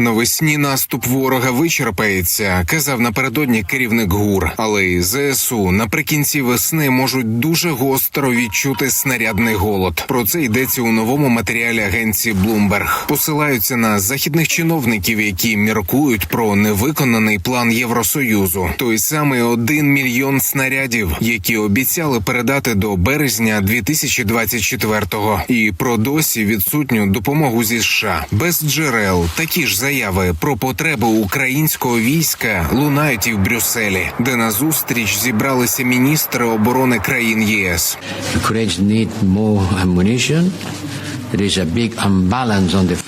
Навесні наступ ворога вичерпається, казав напередодні керівник ГУР. Але й ЗСУ наприкінці весни можуть дуже гостро відчути снарядний голод. Про це йдеться у новому матеріалі агенції Bloomberg. Посилаються на західних чиновників, які міркують про невиконаний план Євросоюзу. Той самий один мільйон снарядів, які обіцяли передати до березня 2024-го. і про досі відсутню допомогу зі США без джерел. Такі ж заяви про потреби українського війська лунають і в Брюсселі, де на зустріч зібралися міністри оборони країн ЄС.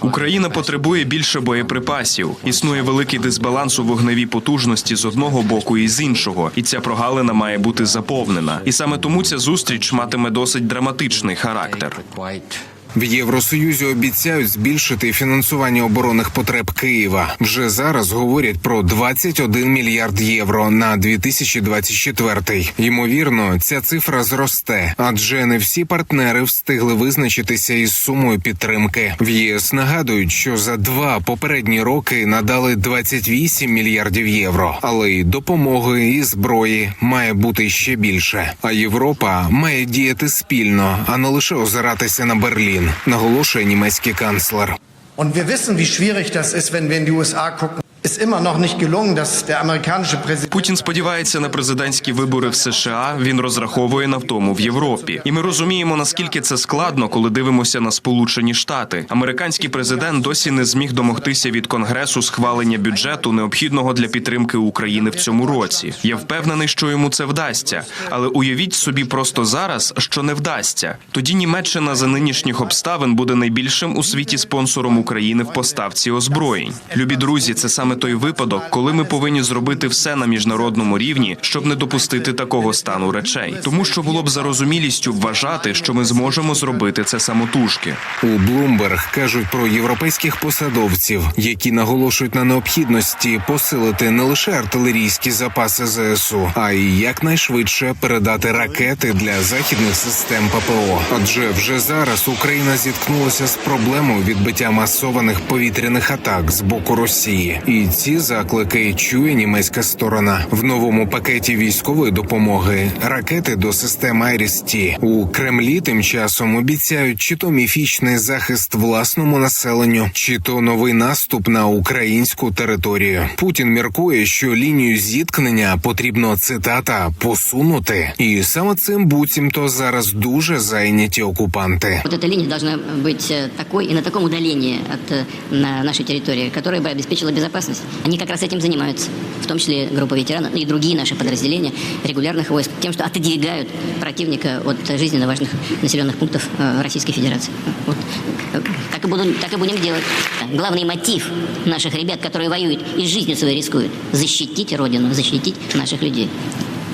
Україна потребує більше боєприпасів. Існує великий дисбаланс у вогневій потужності з одного боку і з іншого, і ця прогалина має бути заповнена. І саме тому ця зустріч матиме досить драматичний характер. В Євросоюзі обіцяють збільшити фінансування оборонних потреб Києва. Вже зараз говорять про 21 мільярд євро на 2024. Ймовірно, ця цифра зросте, адже не всі партнери встигли визначитися із сумою підтримки. В ЄС нагадують, що за два попередні роки надали 28 мільярдів євро, але й допомоги і зброї має бути ще більше. А Європа має діяти спільно, а не лише озиратися на Берлін, наголошує німецький канцлер. Und wir wissen, wie schwierig das ist, wenn wir in die USA gucken. Путін сподівається на президентські вибори в США. Він розраховує на втому в Європі. І ми розуміємо, наскільки це складно, коли дивимося на Сполучені Штати. Американський президент досі не зміг домогтися від конгресу схвалення бюджету, необхідного для підтримки України в цьому році. Я впевнений, що йому це вдасться. Але уявіть собі просто зараз, що не вдасться. Тоді Німеччина за нинішніх обставин буде найбільшим у світі спонсором України в поставці озброєнь. Любі друзі, це саме той випадок, коли ми повинні зробити все на міжнародному рівні, щоб не допустити такого стану речей, тому що було б зарозумілістю вважати, що ми зможемо зробити це самотужки. У Bloomberg кажуть про європейських посадовців, які наголошують на необхідності посилити не лише артилерійські запаси ЗСУ, а й якнайшвидше передати ракети для західних систем ППО. Адже вже зараз Україна зіткнулася з проблемою відбиття масованих повітряних атак з боку Росії, і ці заклики чує німецька сторона в новому пакеті військової допомоги. Ракети до систем Айріс-Ті. у Кремлі. Тим часом обіцяють чи то міфічний захист власному населенню, чи то новий наступ на українську територію. Путін міркує, що лінію зіткнення потрібно цитата посунути, і саме цим буцімто зараз дуже зайняті окупанти. Вот эта линия должна быть э, такой и на таком удалении от э, на нашей территории, которая бы обеспечила безопасность. Они как раз этим занимаются, в том числе группа ветеранов и другие наши подразделения регулярных войск, тем, что отодвигают противника от жизненно важных населенных пунктов э, Российской Федерации. Вот. Так и, будем, так и будем делать. Главный мотив наших ребят, которые воюют и жизнью своей рискуют, защитить Родину, защитить наших людей.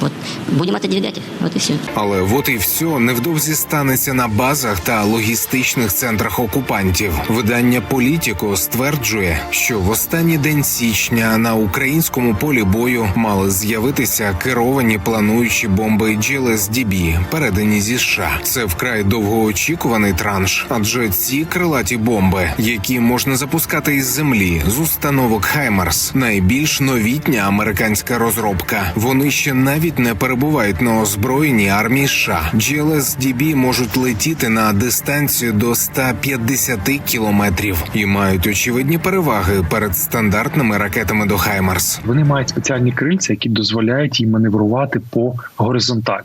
Вот будем отодвигать их, вот и все. Але от і все невдовзі станеться на базах та логістичних центрах окупантів. Видання Політіко стверджує, що в останній день січня на українському полі бою мали з'явитися керовані плануючі бомби GLSDB, передані зі США. Це вкрай довгоочікуваний транш, адже ці крилаті бомби, які можна запускати із землі з установок Хаймарс, найбільш новітня американська розробка. Вони ще навіть не перебувають на озброєнні армії США. GLSDB можуть летіти на дистанцію до 150 кілометрів і мають очевидні переваги перед стандартними ракетами до Хаймарс. Вони мають спеціальні крильця, які дозволяють їм маневрувати по горизонталі.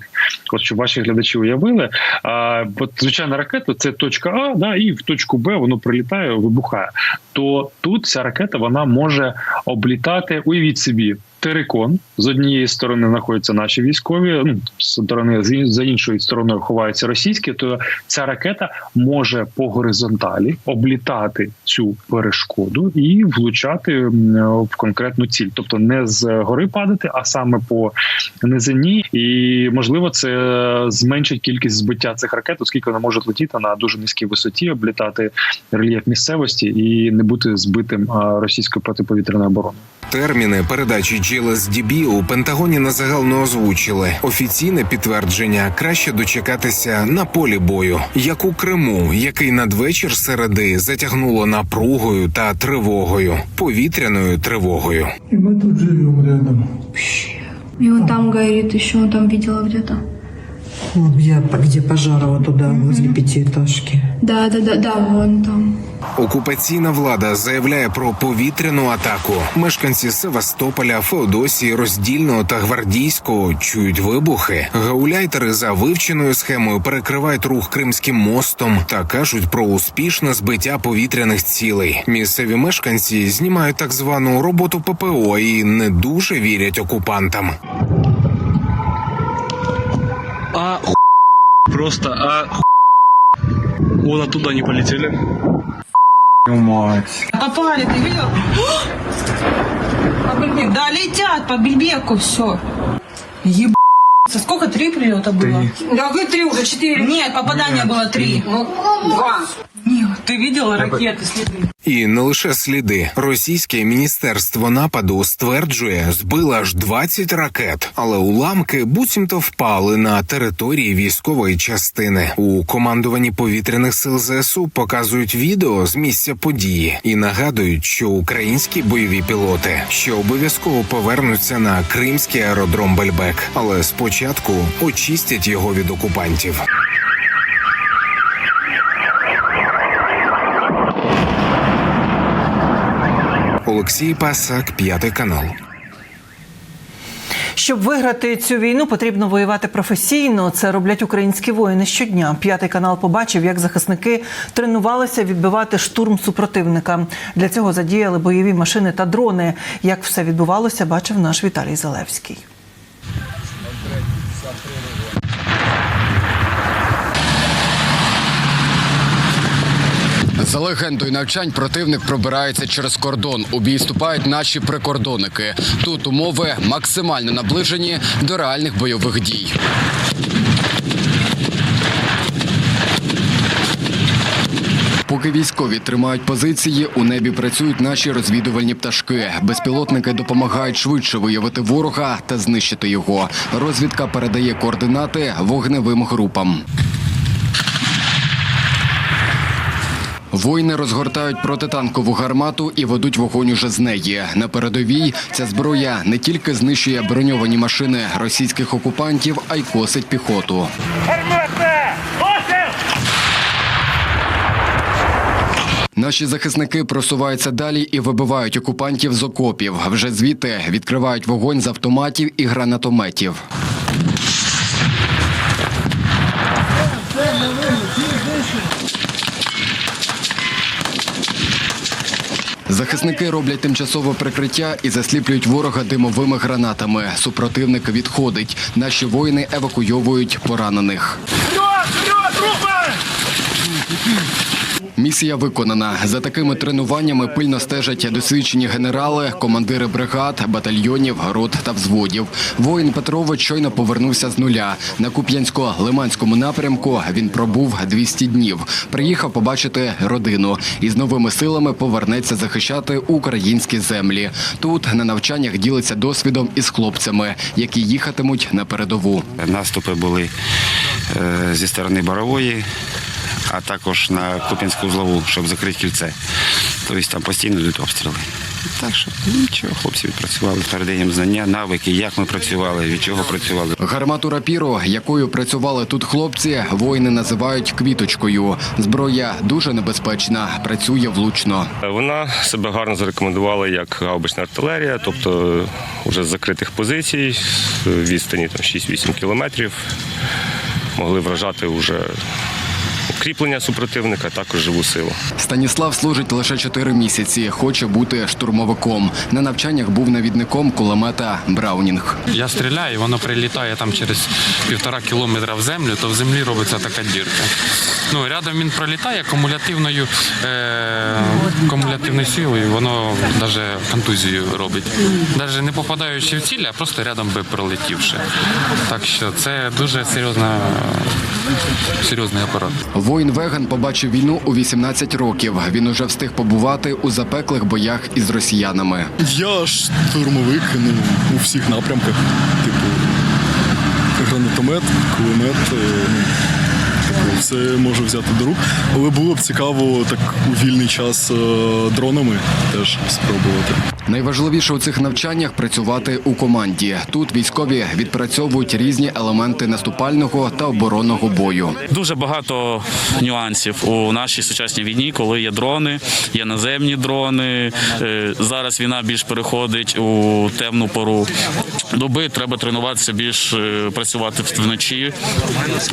От щоб ваші глядачі уявили, а, от звичайна ракета це точка А, да, і в точку Б воно прилітає, вибухає. То тут ця ракета вона може облітати. Уявіть собі. Терикон з однієї сторони знаходяться наші військові, ну з сторони за іншою стороною ховаються російські. То ця ракета може по горизонталі облітати цю перешкоду і влучати в конкретну ціль, тобто не з гори падати, а саме по низині. І можливо, це зменшить кількість збиття цих ракет, оскільки вони можуть летіти на дуже низькій висоті, облітати рельєф місцевості і не бути збитим російською протиповітряною обороною. Терміни передачі GLSDB у Пентагоні на загал не озвучили. Офіційне підтвердження краще дочекатися на полі бою, як у Криму, який надвечір середи затягнуло напругою та тривогою, повітряною тривогою. І ми тут живемо рядом. І он там горит, еще он там бачила где-то. Вот я, где Пожарова туда, возле пятиэтажки. Да, да, да, да, вон там. Окупаційна влада заявляє про повітряну атаку. Мешканці Севастополя, Феодосії, Роздільного та Гвардійського чують вибухи. Гауляйтери за вивченою схемою перекривають рух Кримським мостом та кажуть про успішне збиття повітряних цілей. Місцеві мешканці знімають так звану роботу ППО і не дуже вірять окупантам. Просто, а ху... Вон оттуда не полетели. Попали, ты видел? По Бельбеку. Да, летят по Бельбеку, все. Еб... Сколько? Три прилета было? Да вы три уже, четыре. Нет, попадания было три. Ну, два. Нет, ты видела ракеты, следы? І не лише сліди. Російське міністерство нападу стверджує, збило аж 20 ракет, але уламки буцімто впали на території військової частини. У командуванні повітряних сил ЗСУ показують відео з місця події і нагадують, що українські бойові пілоти ще обов'язково повернуться на кримський аеродром Бельбек, але спочатку очистять його від окупантів. Олексій Пасак, п'ятий канал. Щоб виграти цю війну, потрібно воювати професійно. Це роблять українські воїни щодня. П'ятий канал побачив, як захисники тренувалися відбивати штурм супротивника. Для цього задіяли бойові машини та дрони. Як все відбувалося, бачив наш Віталій Залевський. За легендою навчань противник пробирається через кордон. У бій вступають наші прикордонники. Тут умови максимально наближені до реальних бойових дій. Поки військові тримають позиції, у небі працюють наші розвідувальні пташки. Безпілотники допомагають швидше виявити ворога та знищити його. Розвідка передає координати вогневим групам. Воїни розгортають протитанкову гармату і ведуть вогонь уже з неї. На передовій ця зброя не тільки знищує броньовані машини російських окупантів, а й косить піхоту. Наші захисники просуваються далі і вибивають окупантів з окопів. Вже звідти відкривають вогонь з автоматів і гранатометів. Захисники роблять тимчасове прикриття і засліплюють ворога димовими гранатами. Супротивник відходить. Наші воїни евакуйовують поранених. Місія виконана. За такими тренуваннями пильно стежать досвідчені генерали, командири бригад, батальйонів, рот та взводів. Воїн Петрович щойно повернувся з нуля. На Куп'янсько-Лиманському напрямку він пробув 200 днів. Приїхав побачити родину і з новими силами повернеться захищати українські землі. Тут на навчаннях ділиться досвідом із хлопцями, які їхатимуть на передову. Наступи були е, зі сторони Борової, а також на Куп'янську узлову, щоб закрити кільце. Тобто там постійно йдуть обстріли. Так що нічого, хлопці відпрацювали, передаємо знання, навики, як ми працювали, від чого працювали. Гармату рапіру, якою працювали тут хлопці, воїни називають квіточкою. Зброя дуже небезпечна, працює влучно. Вона себе гарно зарекомендувала як гаубична артилерія, тобто вже з закритих позицій, відстані там 6-8 кілометрів. Могли вражати вже укріплення супротивника, також живу силу. Станіслав служить лише 4 місяці. Хоче бути штурмовиком. На навчаннях був навідником кулемета Браунінг. Я стріляю, воно прилітає там через півтора кілометра в землю, то в землі робиться така дірка. Ну, рядом він пролітає кумулятивною, е, кумулятивною силою, воно навіть контузію робить. Навіть не попадаючи в ціль, а просто рядом би пролетівши. Так що це дуже серйозна серйозний апарат. Воїн Веган побачив війну у 18 років. Він уже встиг побувати у запеклих боях із росіянами. Я штурмовик ну, у всіх напрямках. Типу, гранатомет, кулемет. е, Ну, все можу взяти до рук. Але було б цікаво так у вільний час е, дронами теж спробувати. Найважливіше у цих навчаннях працювати у команді. Тут військові відпрацьовують різні елементи наступального та оборонного бою. Дуже багато нюансів у нашій сучасній війні, коли є дрони, є наземні дрони. Е, Зараз війна більш переходить у темну пору доби. Треба тренуватися більш е, працювати вночі,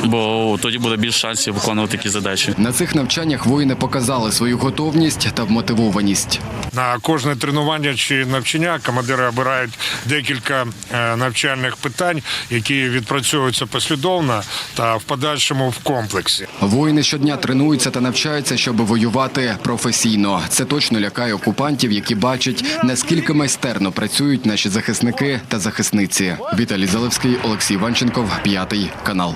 бо тоді буде більш шансів виконувати такі задачі. На цих навчаннях воїни показали свою готовність та вмотивованість. На кожне тренування чи навчання командири обирають декілька е, навчальних питань, які відпрацьовуються послідовно та в подальшому в комплексі. Воїни щодня тренуються та навчаються, щоб воювати професійно. Це точно лякає окупантів, які бачать наскільки майстерно працюють наші захисники та захисниці. Віталій Залевський, Олексій Ванченков, п'ятий канал.